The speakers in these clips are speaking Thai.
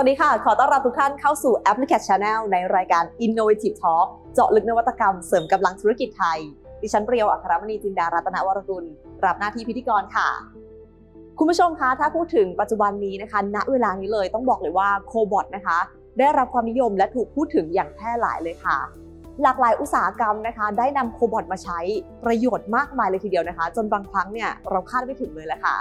วัสดีค่ะ ขอต้อนรับทุกท่านเข้าสู่ Application Channel ในรายการ Innovative Talk เจาะลึกนวัตกรรมเสริมกำลังธุรกิจไทย ดิฉันเปรียวอัครมณีจินดารัตนวรกุล รับหน้าที่พิธีกรค่ะ คุณผู้ชมคะ ถ้าพูดถึงปัจจุบันนี้นะคะ ณ เวลานี้เลยต้องบอกเลยว่าโคบอทนะคะ ได้รับความนิยมและถูกพูดถึงอย่างแพร่หลายเลยค่ะ หลากหลายอุตสาหกรรมนะคะ ได้นำโคบอทมาใช้ประโยชน์มากมายเลยทีเดียวนะคะ จนบางครั้งเนี่ยเราคาดไม่ถึงเลยแหละค่ะ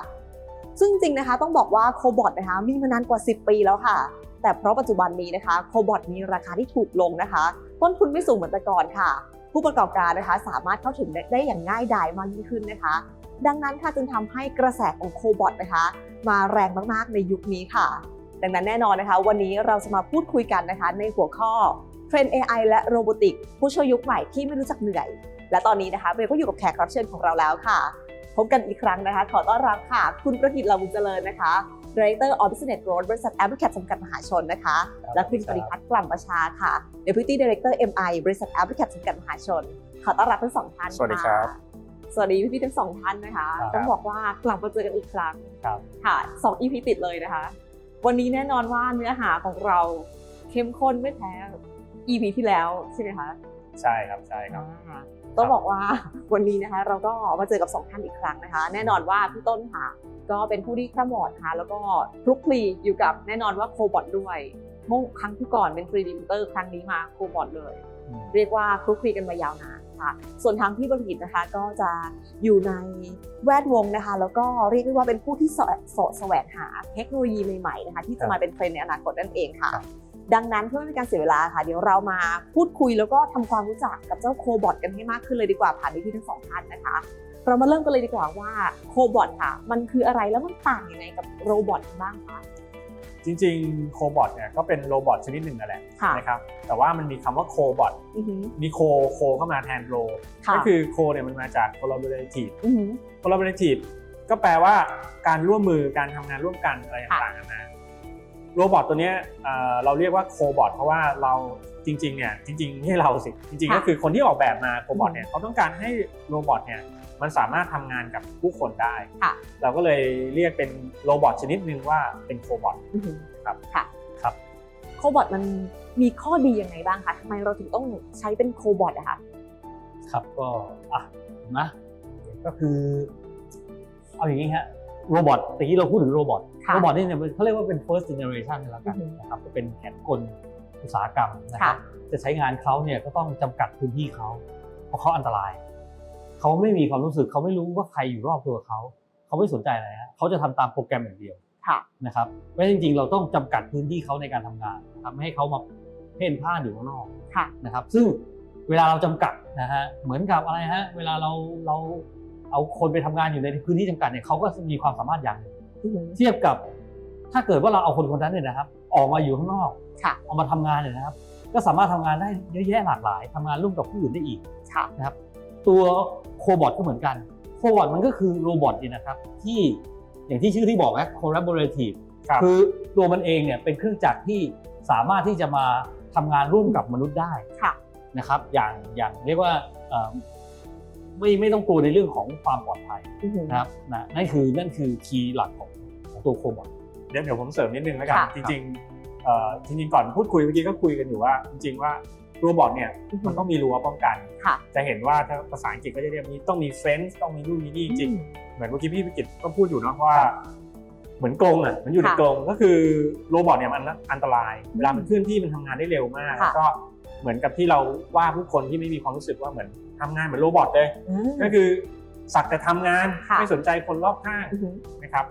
ซึ่งจริงนะคะต้องบอกว่าโคบอทนะคะมีมานานกว่า 10 ปีแล้วค่ะ แต่เพราะปัจจุบันนี้นะคะโคบอทมีราคาที่ถูกลงนะคะต้นทุนไม่สูงเหมือนแต่ก่อนค่ะ ผู้ประกอบการนะคะสามารถเข้าถึงได้อย่างง่ายดายมากยิ่งขึ้นนะคะ ดังนั้นค่ะจึงทำให้กระแสของโคบอทนะคะ มาแรงมากๆในยุคนี้ค่ะ ดังนั้นแน่นอนนะคะ วันนี้เราจะมาพูดคุยกันนะคะ ในหัวข้อเทรนด์ AI และโรบอติกผู้ช่วยยุคใหม่ที่ไม่รู้จักเหนื่อย และตอนนี้นะคะเบลก็อยู่กับแขกรับเชิญของเราแล้วค่ะ พบกันอีกครั้งนะคะ ขอต้อนรับค่ะ คุณประกิตลาวุญเจริญนะคะ Director of Business Growth บริษัท a p p l i c a t จำกัดมหาชนนะคะ และคุณปริพัฒน์กล่ำประชาค่ะ Deputy Director MI บริษัท a p p l i c a t จำกัดมหาชน ขอต้อนรับทั้งสองท่านสวัสดีครับะสวัสดีพี่ๆทั้งสองท่านนะคะครับต้องบอกว่ากลับมาเจอกันอีกครั้งครับค่ะสอง EP ติดเลยนะคะ วันนี้แน่นอนว่าเนื้อหาของเราเข้มข้นไม่แพ้ EP ที่แล้วใช่ไหมคะใช่ครับใช่ครับอ่า ต้องบอกว่าวันนี้นะคะเราก็มาเจอกับสองท่านอีกครั้งนะคะ แน่นอนว่าพี่ต้นค่ะ ก็เป็นผู้ที่ขมอดค่ะ แล้วก็คลุกคลีอยู่กับแน่นอนว่าโคบอทด้วยเมื่อครั้งที่ก่อนเป็น 3D printer ครั้งนี้มาโคบอทเลย เรียกว่าคลุกคลีกันมายาวนานค่ะ ส่วนทางพี่บริกิตนะคะก็จะอยู่ในแวดวงนะคะ แล้วก็เรียกได้ว่าเป็นผู้ที่เสาะเสาะแสวงหาเทคโนโลยีใหม่ๆนะคะ ที่จะมาเป็นเทรนด์ในอนาคตนั่นเองค่ะครับ ดังนั้นเพื่อไม่เป็นการเสียเวลาค่ะ เดี๋ยวเรามาพูดคุยแล้วก็ทำความรู้จักกับเจ้าโคบอทกันให้มากขึ้นเลยดีกว่าผ่านพี่ทั้งสองท่านนะคะ เรามาเริ่มกันเลยดีกว่าว่าโคบอทค่ะ มันคืออะไรแล้วมันต่างยังไงกับโรบอทบ้างคะจริงๆโคบอทเนี่ยก็เป็นโรบอทชนิดหนึ่งนั่นแหละค่ะนะครับแต่ว่ามันมีคำว่าโคบอทอือหือมีโคโคเข้ามาแทนโรค่ะก็คือโคเนี่ยมันมาจาก collaborative อือหือ collaborative ก็แปลว่าการร่วมมือการทำงานร่วมกันอะไรต่างๆนานา โรบอทตัวเนี้ยเอ่อเราเรียกว่าโคบอทเพราะว่าเราจริงๆเนี่ยจริงๆไม่ใช่เราสิจริงๆ ค่ะก็คือคนที่ออกแบบมาโคบอทอืมเนี่ยเขาต้องการให้โรบอทเนี่ยมันสามารถทำงานกับผู้คนได้ ค่ะ เราก็เลยเรียกเป็นโรบอทชนิดหนึ่งว่าเป็นโคบอท อือหือครับค่ะครับ โคบอทมันมีข้อดียังไงบ้างคะทำไมเราถึงต้องใช้เป็นโคบอทอะคะ ครับก็อะนะก็คือ เอาอย่างนี้ฮะโรบอทตะกี้เราพูดถึงโรบอทค่ะ โรบอทนี่เนี่ยเขาเรียกว่าเป็น first generation แล้วกันอือฮึนะครับก็เป็นแขนกลอุตสาหกรรมนะครับค่ะจะใช้งานเขาเนี่ยก็ต้องจำกัดพื้นที่เขาเพราะเขาอันตรายเขาไม่มีความรู้สึกเขาไม่รู้ว่าใครอยู่รอบตัวเขาเขาไม่สนใจอะไรฮะเขาจะทำตามโปรแกรมอย่างเดียวค่ะนะครับเพราะจริง ๆ เราต้องจำกัดพื้นที่เขาในการทำงานทำให้เขามาเพ่นพ่านอยู่ข้างนอกค่ะนะครับ ซึ่งเวลาเราจำกัดนะฮะเหมือนกับอะไรฮะเวลาเราเราเอาคนไปทำงานอยู่ในพื้นที่จำกัดเนี่ยเขาก็มีความสามารถอย่างหนึ่งอือหือ เทียบกับถ้าเกิดว่าเราเอาคนคนนั้นเนี่ยนะครับ ออกมาอยู่ข้างนอกค่ะเอามาทำงานเนี่ยนะครับ ก็สามารถทำงานได้เยอะแยะหลากหลายทำงานร่วมกับผู้อื่นได้อีกค่ะนะครับ ตัวโคบอทก็เหมือนกันโคบอทมันก็คือโรบอทนี่นะครับ ที่อย่างที่ชื่อที่บอกนะ collaborative ครับคือตัวมันเองเนี่ยเป็นเครื่องจักรที่สามารถที่จะมาทำงานร่วมกับมนุษย์ได้ค่ะนะครับ อย่างอย่างเรียกว่าเอ่อ ไม่ไม่ต้องกลัวในเรื่องของความปลอดภัยอือหือนะครับนะนั่นคือนั่นคือคีย์หลักของของตัวโคบอทเดี๋ยวเดี๋ยวผมเสริมนิดนึงแล้วกันค่ะจริงๆเอ่อจริงๆก่อนพูดคุยเมื่อกี้ก็คุยกันอยู่ว่า จริง ๆว่าโรบอทเนี่ยอือหืมันต้องมีรั้วป้องกันค่ะจะเห็นว่าถ้าภาษาอังกฤษก็จะเรียกมีต้องมีเฟนส์ต้องมีนู่นมีนี่จริงอืมๆเหมือนเมื่อกี้พี่พิกิตก็พูดอยู่เนาะว่า เหมือนกรงอะมันอยู่ในค่ะกรงก็คือโรบอทเนี่ยมันอันตราย เวลามันเคลื่อนที่มันทำงานได้เร็วมากค่ะแล้วก็ เหมือนกับที่เราว่าผู้คนที่ไม่มีความรู้สึกว่าเหมือนทำงานเหมือนโรบอทเลยอืมก็คือสักแต่ทำงานค่ะไม่สนใจคนรอบข้างอือหือนะครับ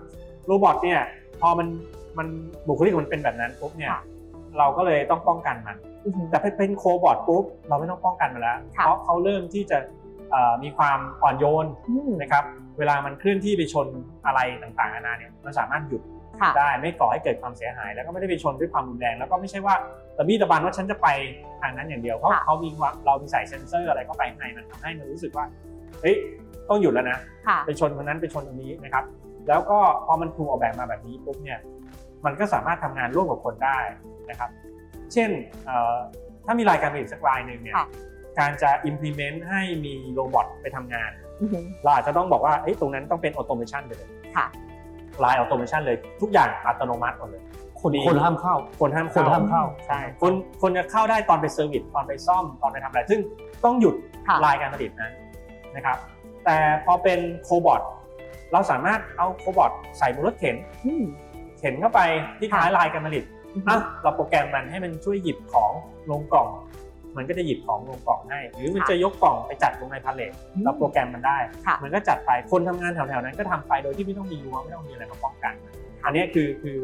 โรบอทเนี่ยพอมันมันบุคลิกมันเป็นแบบนั้นปุ๊บเนี่ยค่ะเราก็เลยต้องป้องกันมันอือหือแต่เป็นโคบอทปุ๊บเราไม่ต้องป้องกันมันแล้วค่ะเพราะเขาเริ่มที่จะเอ่อมีความอ่อนโยนอืมนะครับเวลามันเคลื่อนที่ไปชนอะไรต่างๆนานาเนี่ยมันสามารถหยุดค่ะได้ไม่ก่อให้เกิดความเสียหาย แล้วก็ไม่ได้ไปชนด้วยความรุนแรง แล้วก็ไม่ใช่ว่า ตะบี้ตะบันว่าฉันจะไปทางนั้นอย่างเดียว เพราะค่ะเขามีความเรามีใส่เซ็นเซอร์อะไรเข้าไปข้างในมันทำให้มันรู้สึกว่าเฮ้ยต้องหยุดแล้วนะค่ะไปชนคนนั้นไปชนตรงนี้นะครับ แล้วก็พอมันถูกออกแบบมาแบบนี้ปุ๊บเนี่ยมันก็สามารถทำงานร่วมกับคนได้นะครับ เช่นเอ่อถ้ามีรายการผลิตสักรายหนึ่งเนี่ยค่ะการจะ implement ให้มีโรบอทไปทำงานอือหือเราอาจจะต้องบอกว่าเอ้ยตรงนั้นต้องเป็นออโตเมชันไปเลยค่ะลายออโตเมชันเลยทุกอย่างอัตโนมัติหมดเลยโคคนมีคนห้ามเข้า คนห้ามคนห้ามเข้าใช่คนคนจะเข้าได้ตอนไปเซอร์วิสตอนไปซ่อมตอนไปทำอะไร ซึ่งต้องหยุดค่ะลายการผลิตนะนะครับ แต่พอเป็นโคบอทเราสามารถเอาโคบอทใส่บนรถเข็นอืมเข็นเข้าไปที่ท้ายลายการผลิตอืมอะเราโปรแกรมมันให้มันช่วยหยิบของลงกล่อง มันก็จะหยิบของลงกล่องให้ หรือมันจะยกกล่องไปจัดตรงในพาเลทเราโปรแกรมมันได้ค่ะมันก็จัดไปคนทำงานแถวๆนั้นก็ทำไปโดยที่ไม่ต้องมีรั้วไม่ต้องมีอะไรมาป้องกัน อันนี้คือคือ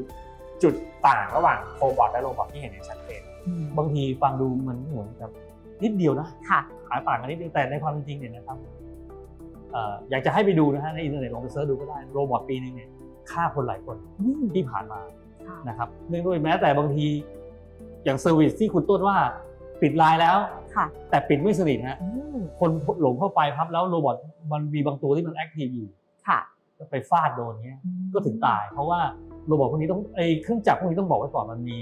จุดต่างระหว่างโคบอทและโรบอทที่เห็นอย่างชัดเจนอืมบางทีฟังดูมันเหมือนกับนิดเดียวนะค่ะขายต่างกันนิดเดียวแต่ในความเป็นจริงเนี่ยนะครับเอ่ออยากจะให้ไปดูนะฮะในอินเทอร์เน็ตลองไปเสิร์ชดูก็ได้โรบอทปีนึงเนี่ยฆ่าคนหลายคนอืมที่ผ่านมาค่ะนะครับเนื่องด้วยแม้แต่บางทีอย่างเซอร์วิสที่คุณต้นว่าปิดไลน์แล้วค่ะแต่ปิดไม่สนิทฮะอืมคนหลงเข้าไปครับแล้วโรบอทมันมีบางตัวที่มันแอคทีฟอยู่ค่ะก็ไปฟาดโดนเนี้ยก็ถึงตายเพราะว่า โรบอทพวกนี้ต้องไอ้เครื่องจักรพวกนี้ต้องบอกไว้ก่อนมันมี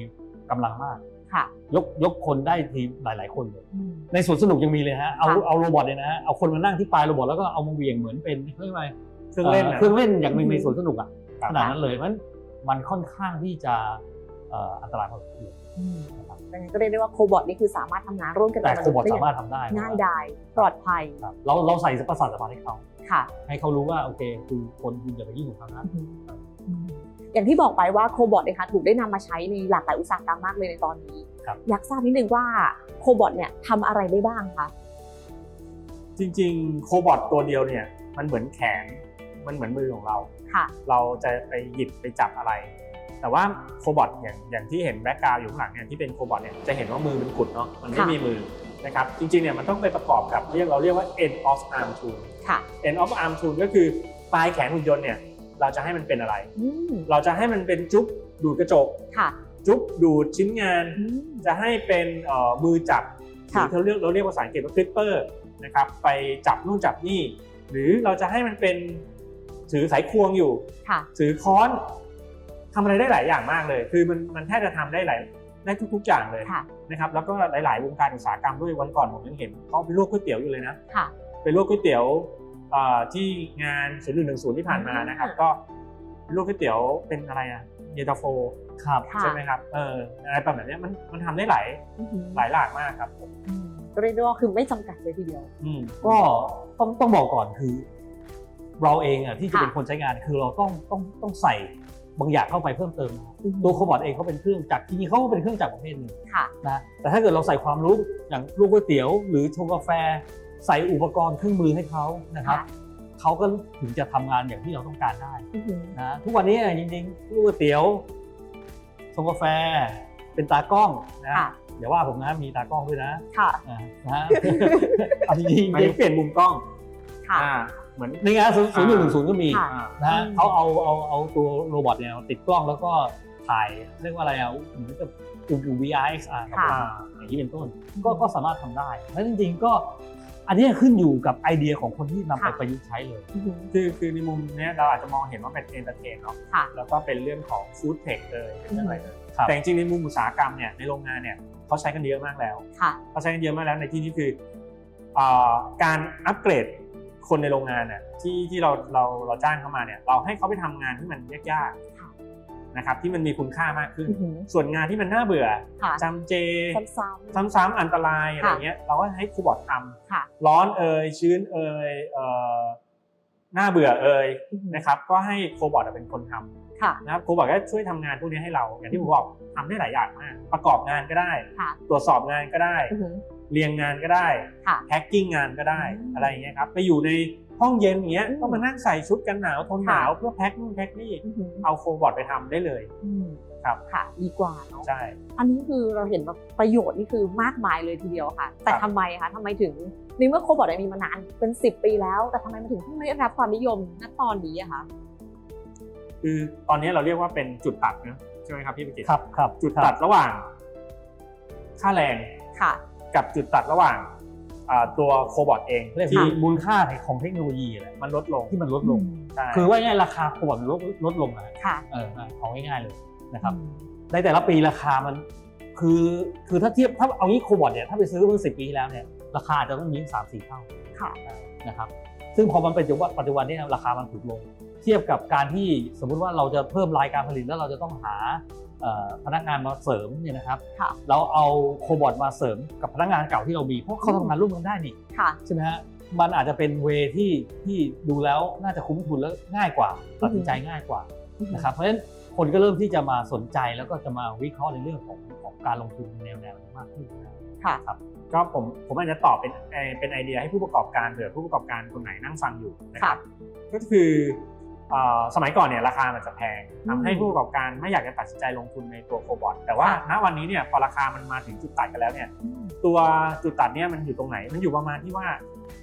กำลังมาก ค่ะ ยกยกคนได้ทีหลาย ๆ คนเลย อืม ในสวนสนุกยังมีเลยฮะ เอาค่ะ เอาโรบอทเนี่ยนะฮะ เอาคนมานั่งที่ปลายโรบอทแล้วก็เอามาเหวี่ยงเหมือนเป็นเขาเรียกว่าไงเครื่องเล่นนะเครื่องเล่นอย่างหนึ่งในสวนสนุกอะครับขนาดนั้นเลยเพราะฉะนั้นมันค่อนข้างที่จะเอ่ออันตรายพอสมควรอืมดังนั้นก็เรียกได้ว่าโคบอทนี่คือสามารถทำงานร่วมกันแต่กับโคบอทนุษย์สามารถทำได้ง่ายดายปลอดภัยครับเราเราใส่ประสาทสัมผัสให้เขา ค่ะให้เขารู้ว่าโอเค คือคนคุณอย่าไปยุ่งกับเขานะ อืม อย่างที่บอกไปว่าโคบอทนะคะถูกได้นำมาใช้ในหลากหลายอุตสาหกรรมมากเลยในตอนนี้ครับอยากทราบนิดนึงว่าโคบอทเนี่ยทำอะไรได้บ้างคะจริงๆโคบอทตัวเดียวเนี่ยมันเหมือนแขนมันเหมือนมือของเราค่ะเราจะไปหยิบไปจับอะไร แต่ว่าโคบอทอย่างอย่างที่เห็นแบ็กกราวอยู่ข้างหลังเนี่ยที่เป็นโคบอทเนี่ยจะเห็นว่ามือมันกุดเนาะมันไม่ค่ะมีมือนะครับจริงๆเนี่ยมันต้องไปประกอบกับเรียกเราเรียกว่า end of arm tool ค่ะ end of arm tool ก็คือปลายแขนหุ่นยนต์เนี่ย เราจะให้มันเป็นอะไร อืมเราจะให้มันเป็นจุ๊บดูดกระจก ค่ะ จุ๊บดูดชิ้นงาน อืม จะให้เป็นเอ่อมือจับหรืค่ะ อเขาเรียกเราเรียกภาษาอังกฤษว่า clipper นะครับไปจับนู่นจับนี่ หรือเราจะให้มันเป็นถือไขควงอยู่ ค่ะ ถือค้อนทำอะไรได้หลายอย่างมากเลย คือมันมันแทบจะทำได้หลายได้ทุก ๆ อย่างเลยค่ะ นะครับแล้วก็หลาย ๆ วงการอุตสาหกรรมด้วยวันก่อนผมยังเห็นเขาไปลวกก๋วยเตี๋ยวอยู่เลยนะค่ะ ไปลวกก๋วยเตี๋ยวเอ่อ ที่งานศูนย์หนึ่งหนึ่งศูนย์ที่ผ่านมานะครับอ่าก็ลวกก๋วยเตี๋ยวเป็นอะไรอะเยนตาโฟครับค่ะใช่ไหมครับเอออะไรแบบเนี้ยมันมันทำได้หลายอือหือหลายหลากมากครับผมอืมก็เรียกได้ว่าคือไม่จำกัดเลยทีเดียวอืมก็ต้องต้องบอกก่อนคือ เราเองอะที่จะค่ะเป็นคนใช้งานคือเราต้องต้องต้องใส่บางอย่างเข้าไปเพิ่มเติมอือหือตัวโคบอทเองเขาเป็นเครื่องจักรจริงๆเขาก็เป็นเครื่องจักรประเภทหนึ่งค่ะนะแต่ถ้าเกิดเราใส่ความรู้อย่างลูกก๋วยเตี๋ยว หรือชงกาแฟ ใส่อุปกรณ์เครื่องมือให้เขานะครับค่ะเขาก็ถึงจะทำงานอย่างที่เราต้องการได้อือหือนะทุกวันนี้จริงๆลูกก๋วยเตี๋ยวชงกาแฟเป็นตากล้องนะค่ะอย่าว่าผมนะมีตากล้องด้วยนะค่ะอ่านะฮะเอาจริงหมายถึงเปลี่ยนมุมกล้องค่ะอ่าเหมือนๆในงานศูนย์ศูนย์หนึ่งหนึ่งศูนย์ก็มีค่ะอ่านะฮะอืมเขาเอาเอาเอาตัวโรบอทเนี่ยติดกล้องแล้วก็ถ่ายเรียกว่าอะไรอะเหมือนกับอุป VR XR กับค่ะอ่าอย่างนี้เป็นต้น ก็ก็สามารถทำได้แล้วจริงๆก็ อันนี้ขึ้นอยู่กับไอเดียของคนที่นำไปค่ะ ประยุกต์ใช้เลย อือหือ คือคือในมุมเนี้ยเราอาจจะมองเห็นว่าเป็นเอนเตอร์เทนเนาะค่ะแล้วก็เป็นเรื่องของฟู้ดเทคเลยเป็นเรื่องอะไรเลยครับแต่จริงๆในมุมอุตสาหกรรมเนี่ยในโรงงานเนี่ยเขาใช้กันเยอะมากแล้วค่ะ เขาใช้กันเยอะมากแล้วในที่นี้คือเอ่อการอัปเกรดคนในโรงงานเนี่ยที่ที่เราเราเราจ้างเข้ามาเนี่ยเราให้เขาไปทำงานที่มันยากค่ะๆ นะครับที่มันมีคุณค่ามากขึ้นอือหือส่วนงานที่มันน่าเบื่อค่ะจำเจซ้ำซ้ำๆอันตรายอะไรเงี้ยเราก็ให้ครูบอร์ดทๆค่ะำร้อนเอ่ยชื้นเอ่ยเอ่อน่าเบื่อเอ่ยอือหือนะครับก็ให้โคบอร์ดเป็นคนทำค่ะนะครับโคบอร์ดก็ช่วยทำงานพวกนี้ให้เราอย่างที่ผมบอกทำได้หลายอย่างมาก ประกอบงานก็ได้ค่ะตรวจสอบงานก็ได้อือหือเรียงงานก็ได้ค่ะแพ็คกิ้งงานก็ได้อืมอะไรอย่างเงี้ยครับไปอยู่ใน ห้องเย็นอย่างเงี้ยอืมต้องมานั่งใส่ชุดกันหนาวทนหค่ะนาวเพื่อแพ็คนู่นแพ็คนี่อือหือเอาโคบอร์ดไปทำได้เลยอืมครับค่ะดีกว่าเนาะใช่อันนี้คือเราเห็นแบบประโยชน์นี่คือมากมายเลยทีเดียวค่ะ แต่ครับทำไมคะทำไมถึงในเมื่อโคบอทมีมานานเป็น 10 ปีแล้ว แต่ทำไมมันถึงเพิ่งได้รับความนิยมณตอนนี้อะคะคือตอนนี้เราเรียกว่าเป็นจุดตัดนะใช่ไหมครับพี่ปิกิตครับครับจุดตัดระหว่าง ค่าแรงค่ะ กับจุดตัดระหว่างอ่า ตัวโคบอทเองเรียกที่ที่มูลค่าของเทคโนโลยีแหละมันลดลงที่มันลดลงใช่คือว่าง่ายๆราคาโคบอทลดลดลงนะค่ะเออของง่ายๆเลยนะครับอืมในแต่ละปีราคามันคือคือถ้าเทียบถ้าเอางี้โคบอทเนี่ยถ้าไปซื้อเมื่อสิปีที่แล้วเนี่ยราคาอาจจะต้องมีสามสี่เท่าค่ะนะครับซึ่งพอมันเป็นจุดว่าปัจจุบันนี้ราคามันถูกลงเทียบกับการที่สมมุติว่าเราจะเพิ่มรายการผลิตแล้วเราจะต้องหาเอ่อพนักงานมาเสริมเนี่ยนะครับค่ะเราเอาโคบอทมาเสริมกับพนักงานเก่าที่เรามีเพราะเขาทำงานร่วมกันได้นี่ค่ะใช่ไหมฮะมันอาจจะเป็นเวที่ที่ดูแล้วน่าจะคุ้มทุนแล้วง่ายกว่าตัดสินใจง่ายกว่านะครับเพราะฉะนั้นคนก็เริ่มที่จะมาสนใจแล้วก็จะมาวิเคราะห์ในเรื่องของของการลงทุนในแนวแนวนี้มากขึ้นนะครับค่ะก็ผมผมอาจจะตอบเป็นเอ่อเป็นไอเดียให้ผู้ประกอบการเผื่อผู้ประกอบการคนไหนนั่งฟังอยู่นะครับก็คือเอ่อ สมัยก่อนเนี่ยราคามันจะแพงทำให้ผู้ประกอบการไม่อยากจะตัดสินใจลงทุนในตัวโคบอทแต่ว่าค่ะณวันนี้เนี่ยพอราคามันมาถึงจุดตัดกันแล้วเนี่ยตัวจุดตัดเนี่ยมันอยู่ตรงไหนมันอยู่ประมาณที่ว่า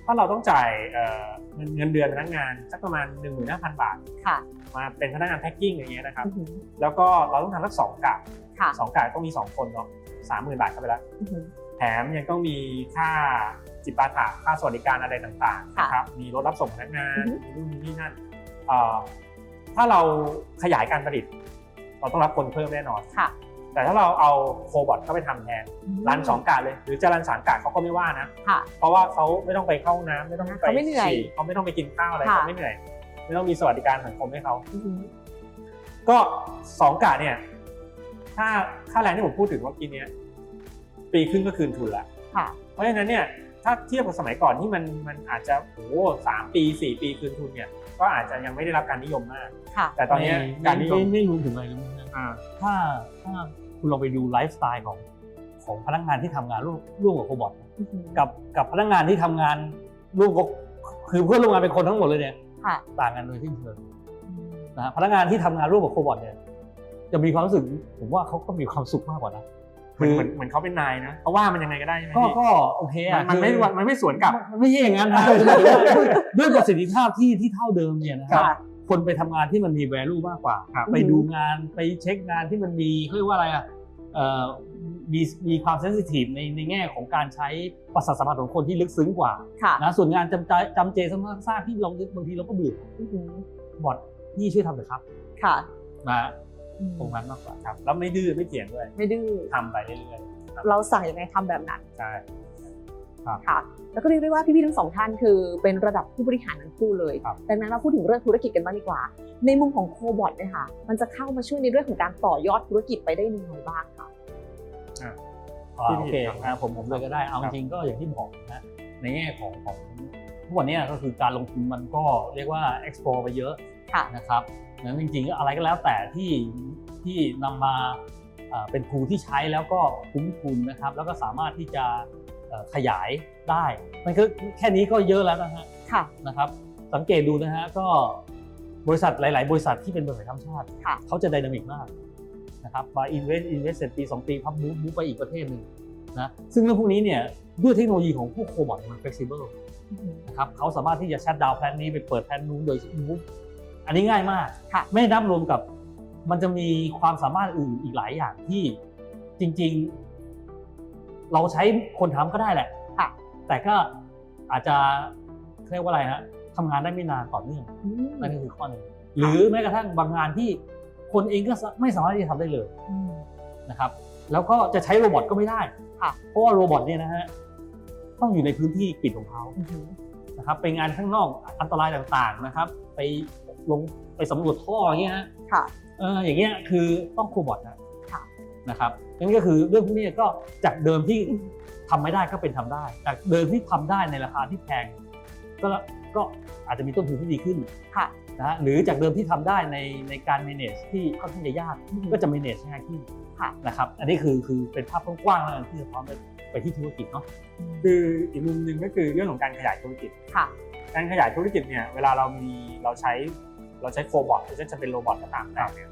ถ้าเราต้องจ่ายเอ่อเงินเงินเดือนพนักงานสักประมาณ 1 5 0 0 0 บาทค่ะมาเป็นพนักงานแพ็คกิ้งอย่างเงี้ยนะครับอือหือแล้วก็เราต้องทำสักสองกะค่ะสองกะต้องมีสองคนเนาะสามหมื่นบาทเข้าไปแล้วอือหือแถมยังต้องมีค่าจิปาถะค่าสวัสดิการอะไรต่างๆค่ะนะครับมีรถรับส่งพนักงานอือฮึมีนู่นมีนี่นั่นเอ่อ ถ้าเราขยายการผลิต เราต้องรับคนเพิ่มแน่นอน ค่ะ แต่ถ้าเราเอาโคบอทเข้าไปทำแทนรันสองกะเลย หรือจะรันสามกะเขาก็ไม่ว่านะค่ะเพราะว่าเขาไม่ต้องไปเข้าห้องน้ำไม่ต้องไปเขาไม่เหนื่อยฉี่เขาไม่ต้องไปกินข้าวอะไรค่ะเขาไม่เหนื่อย ไม่ต้องมีสวัสดิการสังคมให้เขาอือหือก็สองกะเนี่ย ถ้าค่าแรงที่ผมพูดถึงเมื่อกี้เนี้ยปีครึ่งก็คืนทุนละค่ะเพราะฉะนั้นเนี่ยถ้าเทียบกับสมัยก่อนที่มันมันอาจจะโอ้สามปีสี่ปีคืนทุนเนี่ย ก็อาจจะยังไม่ได้รับการนิยมมาก ค่ะ แต่ตอนเนี้ยไม่การนิยม ไม่ไม่รวมถึงอะไรเลยนะอ่า ถ้าถ้าคุณลองไปดูไลฟ์สไตล์ของของพนักงานที่ทำงานร่วมร่วมกับโคบอทอือหือกับกับพนักงานที่ทำงานร่วมกับคือเพื่อนร่วมงานเป็นคนทั้งหมดเลยเนี่ยค่ะ ต่างกันโดยสิ้นเชิงนะฮะพนักงานที่ทำงานร่วมกับโคบอทเนี่ยจะมีความรู้สึกผมว่าเขาก็มีความสุขมากกว่านะ เหมือนเหมือนเหมือนเขาเป็นนายนะเขาว่ามันยังไงก็ได้ใช่ไหมก็พี่ก็โอเคมัอะนมันไม่คือมันไม่สวนกลับ มันไม่ใช่อย่างนั้นนะด้วยด้วยประสิทธิภาพที่ที่เท่าเดิมเนี่ยนะครัค่ะบคนไปทำงานที่มันมี value มากกว่า ครับไปดูงานไปเช็คงานที่มันมีเขาเรียกว่าอะไรอะเอ่อมีมีความเซนซิทีฟในในแง่ของการใช้ประสาทสัมผัสของคนที่ลึกซึ้งกว่าค่ะนะส่วนงานจำใจจำเจซ้ำซากที่เราบางทีเราก็เบื่ออือหือบอดนี่ช่วยทำเถอะครับค่ะ นะอืม ตรงนั้นมากกว่าครับ แล้วไม่ดื้อไม่เถียงด้วยไม่ดื้อทำไปเรื่อยเราสั่งยังไงทำแบบนั้นๆใช่ค่ะแล้วก็เรียกได้ว่าพี่ๆทั้งสองท่านคือเป็นระดับผู้บริหารทั้งคู่เลยครับดังนั้นเราพูดถึงเรื่องธุรกิจกันบ้างดีกว่า ในมุมของโคบอทเนี่ยค่ะ มันจะเข้ามาช่วยในเรื่องของการต่อยอดธุรกิจไปได้ยังไงบ้างคะอ่าโอเคอ่าผมผมเลยก็ได้ เอาจริงๆก็อย่างที่บอกนะ ในแง่ของของทุกวันเนี้ก็คือการลงทุนมันก็เรียกว่า explore ไปเยอะค่ะนะครับ นั้นจริงๆอะไรก็แล้วแต่ที่ที่นำมาเอ่อเป็นทูที่ใช้แล้วก็คุ้มทุนนะครับ แล้วก็สามารถที่จะเอ่อขยายได้มันก็แค่นี้ก็เยอะแล้วนะฮะค่ะนะครับ สังเกตดูนะฮะก็บริษัทหลาย ๆ บริษัทที่เป็นบริษัทข้ามชาติค่ะเขาจะไดนามิกมากนะครับมา invest invest เสร็จปี 2 ปีพับมูฟมูฟไปอีกประเทศหนึ่งนะซึ่งเรื่องพวกนี้เนี่ยด้วยเทคโนโลยีของพวกโคบอทมัน flexible อือหือนะครับเขาสามารถที่จะชัดดาวแพลนนี้ไปเปิดแพลนนู้นโดยมูฟ อันนี้ง่ายมาก ค่ะ ไม่นับรวมกับมันจะมีความสามารถอื่นอีกหลายอย่างที่จริง ๆ เราใช้คนทำก็ได้แหละ ค่ะ แต่ก็อาจจะเรียกว่าอะไรฮะทำงานได้ไม่นานต่อเนื่องอืมนั่นก็คือข้อหนึ่งหรือแม้กระทั่งบางงานที่คนเองก็ไม่สามารถที่จะทำได้เลย อืม นะครับแล้วก็จะใช้โรบอทก็ไม่ได้ ค่ะ เพราะว่าโรบอทเนี่ยนะฮะต้องอยู่ในพื้นที่ปิดของเขาอือหือนะครับไปงานข้างนอกอันตรายต่างๆนะครับ ไป ลงไปสำรวจท่ออย่างเงี้ยฮะค่ะ เอออย่างเงี้ยคือต้องโคบอทนะค่ะนะครับนั่นก็คือเรื่องพวกนี้ก็จากเดิมที่ทำไม่ได้ก็เป็นทำได้ จากเดิมที่ทำได้ในราคาที่แพงก็ก็อาจจะมีต้นทุนที่ดีขึ้นค่ะ นะฮะหรือจากเดิมที่ทำได้ในในการ manage ที่ค่อนข้างจะยากอือหือก็จะ manage ง่ายขึ้นค่ะ นะครับ อันนี้คือคือเป็นภาพกว้างๆแล้วกันที่สะท้อนไปไปที่ธุรกิจเนาะ คืออีกมุมหนึ่งก็คือเรื่องของการขยายธุรกิจ ค่ะ การขยายธุรกิจเนี่ยเวลาเรามีเราใช้ เราใช้โคบอทหรือจะเป็นโรบอทก็ตามแต่เนี่ย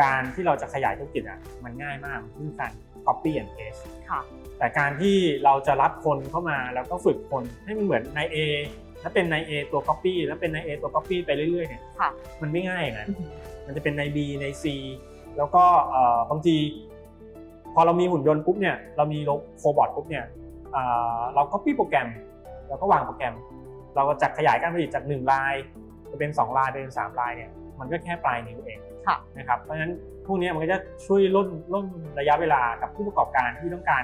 การที่เราจะขยายธุรกิจอะมันง่ายมากมันคือการ copy and paste ค่ะแต่การที่เราจะรับคนเข้ามาแล้วก็ฝึกคนให้มันเหมือนนาย A แล้วเป็นนาย A ตัว copy แล้วเป็นนาย A ตัว copy ไปเรื่อยๆเนี่ยค่ะมันไม่ง่ายอย่างนั้นอือหือมันจะเป็นนาย B นาย C แล้วก็เอ่อบางทีพอเรามีหุ่นยนต์ปุ๊บเนี่ยเรามีโคบอทปุ๊บเนี่ยเอ่อเรา copy โปรแกรมเราก็วางโปรแกรม เราก็จะขยายการผลิตจาก1ลาย จะเป็น 2 ลายเป็น 3 ลายเนี่ยมันก็แค่ปลายนิ้วเองค่ะนะครับเพราะฉะนั้นพวกนี้มันก็จะช่วยล่นล่นระยะเวลากับผู้ประกอบการที่ต้องการ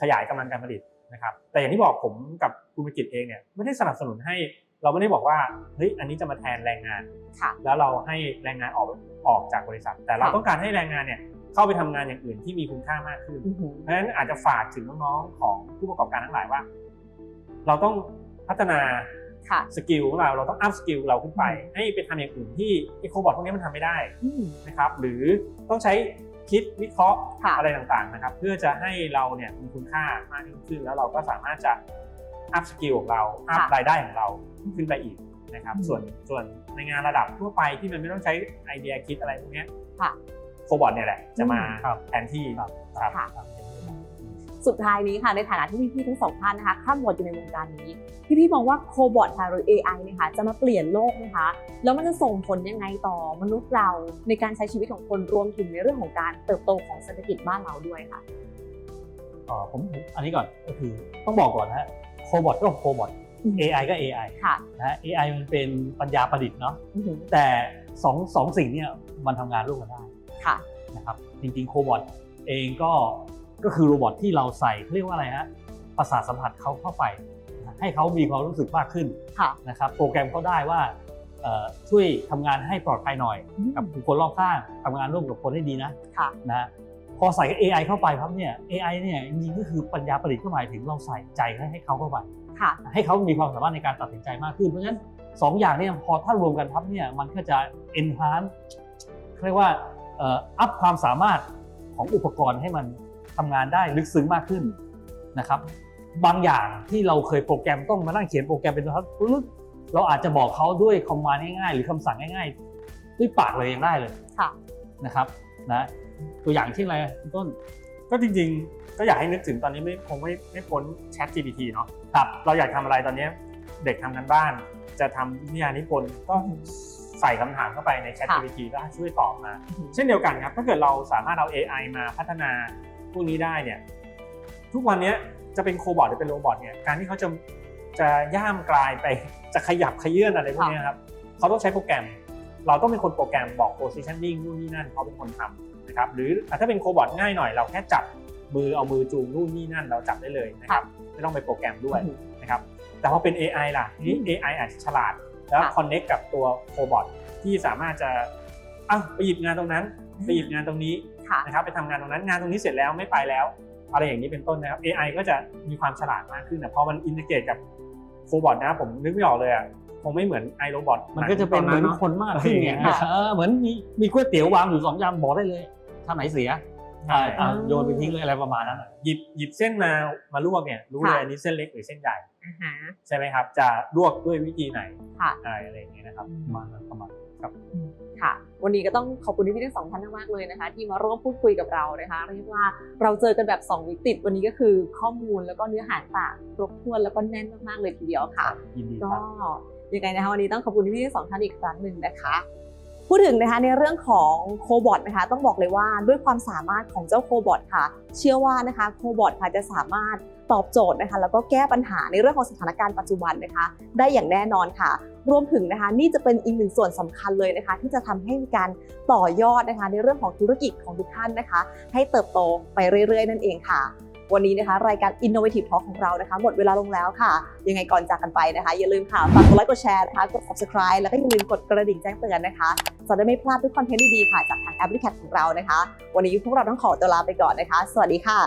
ขยายกำลังการผลิตนะครับแต่อย่างที่บอกผมกับคุณวิกิตเองเนี่ยไม่ได้สนับสนุนให้เราไม่ได้บอกว่าเฮ้ยอันนี้จะมาแทนแรงงานค่ะแล้วเราให้แรงงานออกออกจากบริษัท แต่เราค่ะต้องการให้แรงงานเนี่ยเข้าไปทำงานอย่างอื่นที่มีคุณค่ามากขึ้นอือหือเพราะฉะนั้นอาจจะฝากถึงน้องๆของผู้ประกอบการทั้งหลายว่า เราต้องพัฒนา ค่ะ สกิลของเราเราต้องอัพสกิลเราขึ้นไปอืมให้ไปทำอย่างอื่นที่ไอโคบอทพวกนี้มันทำไม่ได้อืมนะครับหรือต้องใช้คิดวิเคราะห์ค่ะอะไรต่างๆนะครับ เพื่อจะให้เราเนี่ยมีคุณค่ามากยิ่งขึ้น แล้วเราก็สามารถจะอัพสกิลของเราอัพค่ะรายได้ของเราขึ้นไปอีกนะครับอืมส่วนส่วนในงานระดับทั่วไปที่มันไม่ต้องใช้ไอเดียคิดอะไรพวกเนี้ยค่ะโคบอทเนี่ยแหละจะมาครับแทนที่ครับครับค่ะ สุดท้ายนี้ค่ะในฐานะที่พี่ๆทั้งสองท่านนะคะข้ามบทอยู่ในวงการนี้ พี่ๆมองว่าโคบอทค่ะหรือ AI เนะคะจะมาเปลี่ยนโลกนะคะ แล้วมันจะส่งผลยังไงต่อมนุษย์เราในการใช้ชีวิตของคนรวมถึงในเรื่องของการเติบโตของเศรษฐกิจบ้านเราด้วยค่ะเอ่อผมผมอันนี้ก่อนก็คือต้องบอกก่อนนะฮะโคบอทก็โคบอทอืม AI ก็ AI ค่ะนะฮะ AI มันเป็นปัญญาประดิษฐ์เนาะอือหือแต่สองสองสิ่งเนี่ยมันทำงานร่วมกันได้ค่ะนะครับจริงๆโคบอทเองก็ ก็คือโรบอทที่เราใส่เขาเรียกว่าอะไรฮะประสาทสัมผัสเขาเข้าไปนะให้เขามีความรู้สึกมากขึ้นค่ะนะครับโปรแกรมเขาได้ว่าเอ่อช่วยทำงานให้ปลอดภัยหน่อย กับบุคคลรอบข้างทำงานร่วมกับคนให้ดีนะค่ะนะพอใส่ AI เข้าไปครับเนี่ย AI เนี่ยจริงๆก็คือปัญญาประดิษฐ์ก็หมายถึงเราใส่ใจให้ให้เขาเข้าไปค่ะให้เขามีความสามารถในการตัดสินใจมากขึ้น เพราะฉะนั้นสองอย่างเนี่ยพอถ้ารวมกันทับเนี่ยมันก็จะ enhance เรียกว่าเอ่ออัพความสามารถของอุปกรณ์ให้มัน ทำงานได้ลึกซึ้งมากขึ้นนะครับ บางอย่างที่เราเคยโปรแกรมต้องมานั่งเขียนโปรแกรมเป็นตัวปึ๊บเราอาจจะบอกเขาด้วยคอมมานด์ง่ายๆ หรือคำสั่งง่ายๆ ด้วยปากเลยยังได้เลยค่ะนะครับนะตัวอย่างเช่นอะไรคุณต้นก็จริงๆ ก็อยากให้นึกถึงตอนนี้ไม่คงไม่ไม่พ้น Chat GPT เนาะครับเราอยากทำอะไรตอนนี้เด็กทำกันบ้าน จะทำวิทยานิพนธ์ก็ใส่คำถามเข้าไปใน Chat ค่ะ GPT แล้วช่วยตอบมาอือหือเช่นเดียวกันครับถ้าเกิดเราสามารถเอา AI มาพัฒนา พวกนี้ได้เนี่ยทุกวันนี้จะเป็นโคบอทหรือเป็นโรบอทเนี่ยการที่เขาจะจะย่ามกลายไปจะขยับขยื่นอะไรพวกเนี้ยครับเขาต้องใช้โปรแกรม เราต้องเป็นคนโปรแกรมบอก positioning นู่นนี่นั่นเขาเป็นคนทำนะครับหรือถ้าเป็นโคบอทง่ายหน่อยเราแค่จับมือเอามือจูงนู่นนี่นั่นเราจับได้เลยนะครับไม่ต้องไปโปรแกรมด้วยอือหือนะครับแต่พอเป็น AI ล่ะทีนี้อืม AI อาจจะฉลาดแล้วค่ะ connect กับตัวโคบอทที่สามารถจะอะไปหยิบงานตรงนั้นไปหยิบงานตรงนี้ ค่ะ นะครับไปทำงานตรงนั้นงานตรงนี้เสร็จแล้วไม่ไปแล้ว อะไรอย่างนี้เป็นต้นนะครับ AI ก็จะมีความฉลาดมากขึ้นนะพอมันอินทิเกรตกับโคบอทนะผมนึกไม่ออกเลยอะคงไม่เหมือนไอโรบอทมันก็จะเป็นเหมือนคนมากขึ้นไงค่ะเออเหมือนมีมีก๋วยเตี๋ยววางอยู่สองชามบอกได้เลยถ้าไหนเสียอ่าอ่าโยนไปทิ้งเลยอะไรประมาณนั้นอะ หยิบหยิบเส้นมามาลวกเนี่ยรู้เลยค่ะ อันนี้เส้นเล็กหรือเส้นใหญ่อ่าฮะ ใช่ไหมครับ จะลวกด้วยวิธีไหนค่ะ อะไรอะไรอย่างเงี้ยนะครับ ประมาณนั้นประมาณนั้น ครับค่ะ วันนี้ก็ต้องขอบคุณพี่ๆทั้งสองท่านมากๆเลยนะคะ ที่มาร่วมพูดคุยกับเรานะคะเรียกว่าเราเจอกันแบบ2วิกติดวันนี้ก็คือข้อมูลแล้วก็เนื้อหาต่างครบถ้วนแล้วก็แน่นมากๆเลยทีเดียวค่ะยินดีก็ครับยังไงนะคะวันนี้ต้องขอบคุณพี่ๆทั้งสองท่านอีกครั้งหนึ่งนะคะพูดถึงนะคะในเรื่องของโคบอทนะคะต้องบอกเลยว่าด้วยความสามารถของเจ้าโคบอทค่ะ เชื่อว่านะคะโคบอทค่ะจะสามารถตอบโจทย์นะคะแล้วก็แก้ปัญหาในเรื่องของสถานการณ์ปัจจุบันนะคะ ได้อย่างแน่นอนค่ะ รวมถึงนะคะนี่จะเป็นอีกหนึ่งส่วนสำคัญเลยนะคะ ที่จะทำให้มีการต่อยอดนะคะในเรื่องของธุรกิจของทุกท่านนะคะ ให้เติบโตไปเรื่อย ๆ นั่นเองค่ะ วันนี้นะคะ รายการ Innovative Talk ของเรานะคะ หมดเวลาลงแล้วค่ะ ยังไงก่อนจากกันไปนะคะ อย่าลืมค่ะฝากกดไลค์กดแชร์นะคะกด subscribe แล้วก็อย่าลืมกดกระดิ่งแจ้งเตือนนะคะจะได้ไม่พลาดทุกคอนเทนต์ดีๆค่ะจากทางแอปพลิเคชันของเรานะคะ วันนี้พวกเราต้องขอตัวลาไปก่อนนะคะ สวัสดีค่ะ